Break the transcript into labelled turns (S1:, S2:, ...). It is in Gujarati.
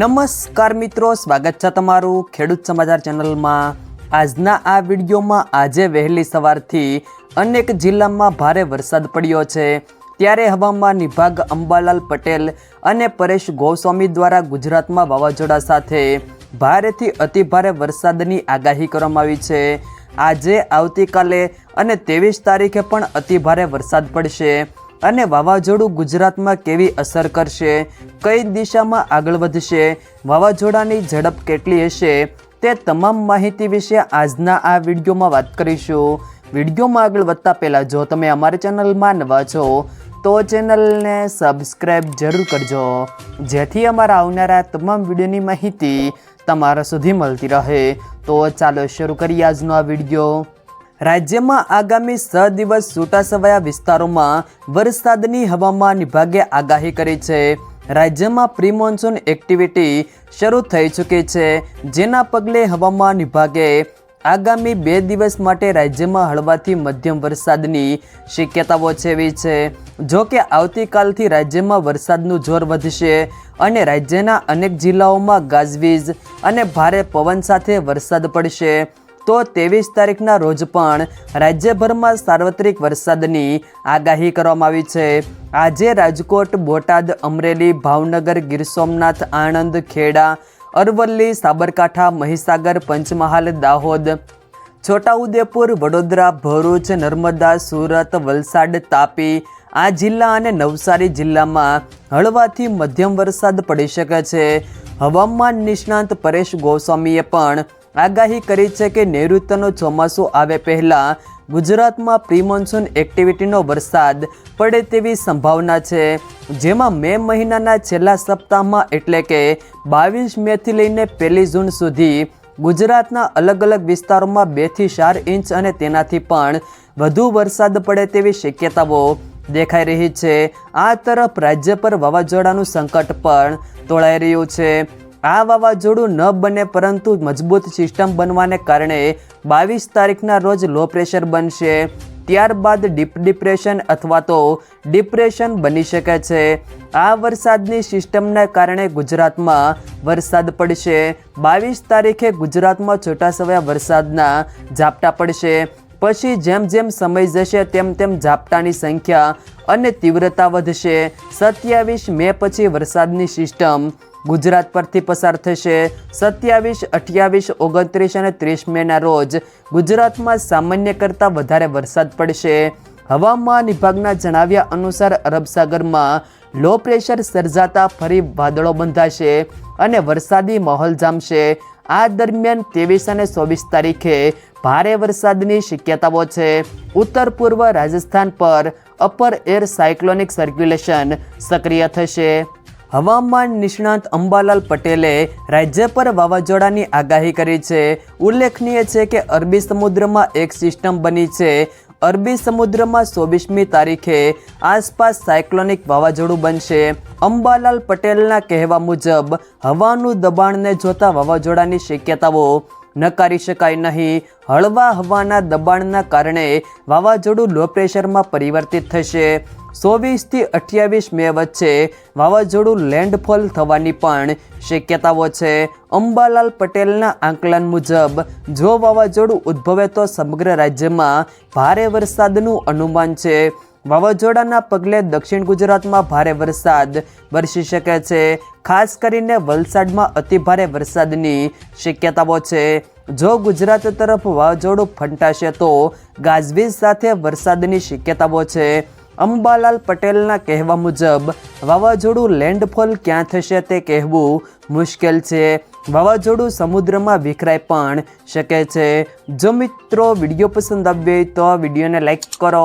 S1: નમસ્કાર મિત્રો, સ્વાગત છે તમારું ખેડૂત સમાચાર ચેનલમાં. આજના આ વિડીયોમાં આજે વહેલી સવારથી અનેક જિલ્લામાં ભારે વરસાદ પડ્યો છે. ત્યારે હવામાન વિભાગ અંબાલાલ પટેલ અને પરેશ ગોસ્વામી દ્વારા ગુજરાતમાં વાવાઝોડા સાથે ભારેથી અતિભારે વરસાદની આગાહી કરવામાં આવી છે. આજે આવતીકાલે અને ત્રેવીસ તારીખે પણ અતિભારે વરસાદ પડશે. અને વાવાઝોડું ગુજરાતમાં કેવી અસર કરશે? કઈ દિશામાં આગળ વધશે? વાવાઝોડાની ઝડપ કેટલી હશે? તે તમામ માહિતી વિશે આજના આ વિડીયોમાં વાત કરીશું. વિડીયોમાં આગળ વધતા પહેલાં જો તમે અમારી ચેનલમાં નવા છો, તો ચેનલને સબસ્ક્રાઈબ જરૂર કરજો. જેથી અમારા આવનારા તમામ વિડીયોની માહિતી તમારા સુધી મળતી રહે. તો ચાલો શરૂ કરીએ આજનો આ વીડિયો. રાજ્યમાં આગામી છ દિવસ છૂટાછવાયા વિસ્તારોમાં વરસાદની હવામાન વિભાગે આગાહી કરી છે. રાજ્યમાં પ્રી મોન્સૂન એક્ટિવિટી શરૂ થઈ ચૂકી છે. જેના પગલે હવામાન વિભાગે આગામી બે દિવસ માટે રાજ્યમાં હળવાથી મધ્યમ વરસાદની શક્યતાઓ છેવી છે. જો કે આવતીકાલથી રાજ્યમાં વરસાદનું જોર વધશે અને રાજ્યના અનેક જિલ્લાઓમાં ગાજવીજ અને ભારે પવન સાથે વરસાદ પડશે. તો ત્રેવીસ તારીખના રોજ પણ રાજ્યભરમાં સાર્વત્રિક વરસાદની આગાહી કરવામાં આવી છે. આજે રાજકોટ, બોટાદ, અમરેલી, ભાવનગર, ગીર સોમનાથ, આણંદ, ખેડા, અરવલ્લી, સાબરકાંઠા, મહીસાગર, પંચમહાલ, દાહોદ, છોટાઉદેપુર, વડોદરા, ભરૂચ, નર્મદા, સુરત, વલસાડ, તાપી આ જિલ્લા અને નવસારી જિલ્લામાં હળવાથી મધ્યમ વરસાદ પડી શકે છે. હવામાન નિષ્ણાંત પરેશ ગોસ્વામીએ પણ આગાહી કરી છે કે નૈઋત્યનો ચોમાસું આવે પહેલાં ગુજરાતમાં પ્રી મોન્સૂન એક્ટિવિટીનો વરસાદ પડે તેવી સંભાવના છે. જેમાં મે મહિનાના છેલ્લા સપ્તાહમાં એટલે કે બાવીસ મેથી લઈને પહેલી જૂન સુધી ગુજરાતના અલગ અલગ વિસ્તારોમાં બેથી ચાર ઇંચ અને તેનાથી પણ વધુ વરસાદ પડે તેવી શક્યતાઓ દેખાઈ રહી છે. આ તરફ રાજ્ય પર વાવાઝોડાનું સંકટ પણ તોળાઈ રહ્યું છે. આ વાવાઝોડું ન બને પરંતુ મજબૂત સિસ્ટમ બનવાને કારણે બાવીસ તારીખના રોજ લો પ્રેશર બનશે. ત્યારબાદ ડીપ ડિપ્રેશન અથવા તો ડિપ્રેશન બની શકે છે. આ વરસાદની સિસ્ટમના કારણે ગુજરાતમાં વરસાદ પડશે. બાવીસ તારીખે ગુજરાતમાં છૂટાછવાયા વરસાદના ઝાપટા પડશે. પછી જેમ જેમ સમય જશે તેમ તેમ ઝાપટાની સંખ્યા અને તીવ્રતા વધશે. સત્યાવીસ મે પછી વરસાદની સિસ્ટમ ગુજરાત પરથી પસાર થશે. સત્યાવીસ, અઠ્યાવીસ, ઓગણત્રીસ અને ત્રીસ મેના રોજ ગુજરાતમાં સામાન્ય કરતાં વધારે વરસાદ પડશે. હવામાન વિભાગના જણાવ્યા અનુસાર અરબ સાગરમાં લો પ્રેશર સર્જાતા ફરી વાદળો બંધાશે અને વરસાદી માહોલ જામશે. આ દરમિયાન ત્રેવીસ અને ચોવીસ તારીખે ભારે વરસાદની શક્યતાઓ છે. ઉત્તર પૂર્વ રાજસ્થાન પર અપર એર સાયક્લોનિક સર્ક્યુલેશન સક્રિય થશે. હવામાન નિષ્ણાંત અંબાલાલ પટેલે રાજ્ય પર વાવાઝોડાની આગાહી કરી છે. ઉલ્લેખનીય છે કે અરબી સમુદ્રમાં એક સિસ્ટમ બની છે. અરબી સમુદ્રમાં ચોવીસમી તારીખે આસપાસ સાયક્લોનિક વાવાઝોડું બનશે. અંબાલાલ પટેલના કહેવા મુજબ, હવાનું દબાણને જોતા વાવાઝોડાની શક્યતાઓ નકારી શકાય નહીં. હળવા હવાના દબાણના કારણે વાવાઝોડું લો પ્રેશરમાં પરિવર્તિત થશે. ચોવીસથી અઠ્યાવીસ મે વચ્ચે વાવાઝોડું લેન્ડફોલ થવાની પણ શક્યતાઓ છે. અંબાલાલ પટેલના આંકલન મુજબ, જો વાવાઝોડું ઉદ્ભવે તો સમગ્ર રાજ્યમાં ભારે વરસાદનું અનુમાન છે. વાવાઝોડાના પગલે દક્ષિણ ગુજરાતમાં ભારે વરસાદ વરસી શકે છે. ખાસ કરીને વલસાડમાં અતિભારે વરસાદની શક્યતાઓ છે. જો ગુજરાત તરફ વાવાઝોડું ફંટાશે તો ગાજવીજ સાથે વરસાદની શક્યતાઓ છે. અંબાલાલ પટેલના કહેવા મુજબ, વાવાઝોડું લેન્ડફોલ ક્યાં થશે તે કહેવું મુશ્કેલ છે. વાવાઝોડું સમુદ્રમાં વિખરાઈ પણ શકે છે. જો મિત્રો વીડિયો પસંદ આવ્યો હોય તો વિડીયોને લાઈક કરો